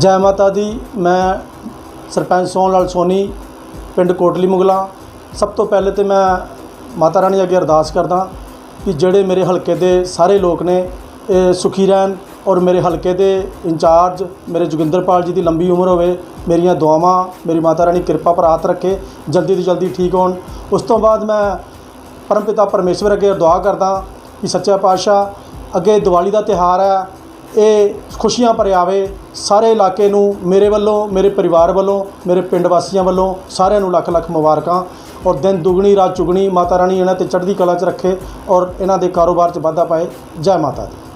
ਜੈ ਮਾਤਾ ਦੀ, ਮੈਂ ਸਰਪੰਚ ਸੋਹਣ ਲਾਲ ਸੋਨੀ, ਪਿੰਡ ਕੋਟਲੀ ਮੁਗਲਾ। ਸਭ ਤੋਂ ਪਹਿਲੇ ਤੇ ਮੈਂ ਮਾਤਾ ਰਾਣੀ ਅੱਗੇ ਅਰਦਾਸ ਕਰਦਾ ਕਿ ਜਿਹੜੇ ਮੇਰੇ ਹਲਕੇ ਦੇ ਸਾਰੇ ਲੋਕ ਨੇ, ਇਹ ਸੁਖੀ ਰਹਿਣ ਔਰ ਮੇਰੇ ਹਲਕੇ ਦੇ ਇੰਚਾਰਜ ਮੇਰੇ ਜੋਗਿੰਦਰਪਾਲ ਜੀ ਦੀ ਲੰਬੀ ਉਮਰ ਹੋਵੇ, ਮੇਰੀਆਂ ਦੁਆਵਾਂ, ਮੇਰੀ ਮਾਤਾ ਰਾਣੀ ਕਿਰਪਾ ਪਰ ਹੱਥ ਰੱਖੇ, ਜਲਦੀ ਤੋਂ ਜਲਦੀ ਠੀਕ ਹੋਣ। ਉਸ ਤੋਂ ਬਾਅਦ ਮੈਂ ਪਰਮਪਿਤਾ ਪਰਮੇਸ਼ਵਰ ਅੱਗੇ ਅਰਦਾਸ ਕਰਦਾ ਕਿ ਸੱਚਾ ਪਾਤਸ਼ਾਹ ਅੱਗੇ ਦੀਵਾਲੀ ਦਾ ਤਿਉਹਾਰ ਹੈ ਇਹ ਖੁਸ਼ੀਆਂ ਭਰਿਆ ਆਵੇ, ਸਾਰੇ ਇਲਾਕੇ ਨੂੰ, ਮੇਰੇ ਵੱਲੋਂ, ਮੇਰੇ ਪਰਿਵਾਰ ਵੱਲੋਂ, ਮੇਰੇ ਪਿੰਡ ਵਾਸੀਆਂ ਵੱਲੋਂ ਸਾਰਿਆਂ ਨੂੰ ਲੱਖ ਲੱਖ ਮੁਬਾਰਕਾਂ। ਔਰ ਦਿਨ ਦੁਗਣੀ, ਰਾਤ ਚੁਗਣੀ, ਮਾਤਾ ਰਾਣੀ ਇਹਨਾਂ ਤੇ ਚੜ੍ਹਦੀ ਕਲਾ 'ਚ ਰੱਖੇ ਔਰ ਇਹਨਾਂ ਦੇ ਕਾਰੋਬਾਰ 'ਚ ਵਾਧਾ ਪਾਏ। ਜੈ ਮਾਤਾ ਦੀ।